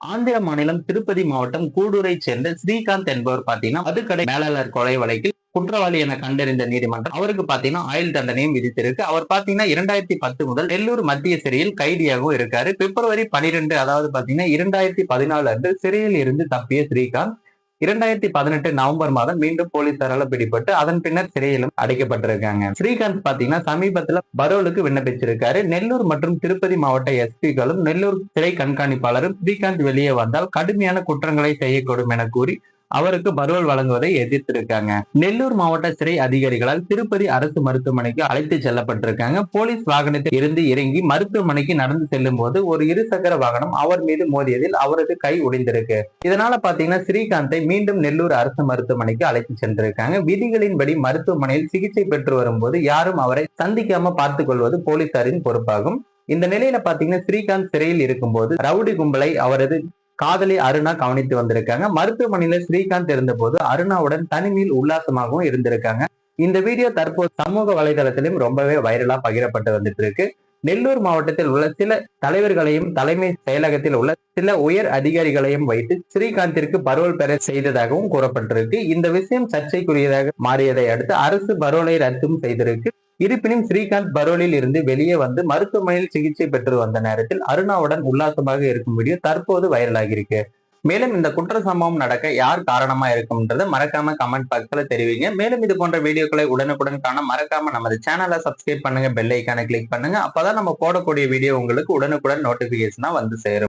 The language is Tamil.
ஆந்திர மாநிலம் திருப்பதி மாவட்டம் கூடூரை சேர்ந்த ஸ்ரீகாந்த் என்பவர் பாத்தீங்கன்னா மதுக்கடை மேலாளர் கொலை வழக்கில் குற்றவாளி என கண்டறிந்த நீதிமன்றம் அவருக்கு பாத்தீங்கன்னா ஆயுள் தண்டனையும் விதித்திருக்கு. அவர் பாத்தீங்கன்னா இரண்டாயிரத்தி பத்து முதல் நெல்லூர் மத்திய சிறையில் கைதியாகவும் இருக்காரு. பிப்ரவரி பனிரெண்டு அதாவது பாத்தீங்கன்னா இரண்டாயிரத்தி பதினாலு அன்று சிறையில் இருந்து தப்பிய ஸ்ரீகாந்த் இரண்டாயிரத்தி பதினெட்டு நவம்பர் மாதம் மீண்டும் போலீசாரால பிடிபட்டு அதன் பின்னர் சிறையிலும் அடைக்கப்பட்டிருக்காங்க. ஸ்ரீகாந்த் பாத்தீங்கன்னா சமீபத்துல பரோலுக்கு விண்ணப்பிச்சிருக்காரு. நெல்லூர் மற்றும் திருப்பதி மாவட்ட எஸ்பிகளும் நெல்லூர் சிறை கண்காணிப்பாளரும் ஸ்ரீகாந்த் வெளியே வந்தால் கடுமையான குற்றங்களை செய்யக்கூடும் என கூறி அவருக்கு பரோல் வழங்குவதை எதிர்த்திருக்காங்க. நெல்லூர் மாவட்ட சிறை அதிகாரிகளால் திருப்பதி அரசு மருத்துவமனைக்கு அழைத்து செல்லப்பட்டிருக்காங்க. போலீஸ் வாகனத்தில் இருந்து இறங்கி மருத்துவமனைக்கு நடந்து செல்லும் போது ஒரு இருசக்கர வாகனம் அவர் மீது மோதியதில் அவரது கை உடைந்திருக்கு இதனால பாத்தீங்கன்னா ஸ்ரீகாந்தை மீண்டும் நெல்லூர் அரசு மருத்துவமனைக்கு அழைத்து சென்றிருக்காங்க. விதிகளின்படி மருத்துவமனையில் சிகிச்சை பெற்று வரும்போது யாரும் அவரை சந்திக்காம பார்த்துக் கொள்வது போலீசாரின் பொறுப்பாகும். இந்த நிலையில பாத்தீங்கன்னா ஸ்ரீகாந்த் சிறையில் இருக்கும்போது ரவுடி கும்பலை அவரது காதலி அருணா கவனித்து வந்திருக்காங்க. மருத்துவமனையில ஸ்ரீகாந்த் இருந்தபோது அருணாவுடன் தனிமையில் உல்லாசமாகவும் இருந்திருக்காங்க. இந்த வீடியோ தற்போது சமூக வலைதளத்திலும் ரொம்பவே வைரலா பகிரப்பட்டு வந்துட்டு இருக்கு. நெல்லூர் மாவட்டத்தில் உள்ள சில தலைவர்களையும் தலைமை செயலகத்தில் உள்ள சில உயர் அதிகாரிகளையும் வைத்து ஸ்ரீகாந்திற்கு பரோல் பெற செய்ததாகவும் கூறப்பட்டிருக்கு. இந்த விஷயம் சர்ச்சைக்குரியதாக மாறியதை அடுத்து அரசு பரோலை ரத்தும் செய்திருக்கு. இருப்பினும் ஸ்ரீகாந்த் பரோலில் இருந்து வெளியே வந்து மருத்துவமனையில் சிகிச்சை பெற்று வந்த நேரத்தில் அருணாவுடன் உல்லாசமாக இருக்கும் வீடியோ தற்போது வைரலாகியிருக்கு. மேலும் இந்த குற்ற சம்பவம் நடக்க யார் காரணமா இருக்கும்ன்றது மறக்காம கமெண்ட் பாக்ஸ்ல தெரிவிங்க. மேலும் இது போன்ற வீடியோக்களை உடனுக்குடன் காண மறக்காம நமது சேனலை சப்ஸ்கிரைப் பண்ணுங்க பெல் ஐக்கானை கிளிக் பண்ணுங்க. அப்பதான் நம்ம போடக்கூடிய வீடியோ உங்களுக்கு உடனுக்குடன் நோட்டிபிகேஷனா வந்து சேரும்.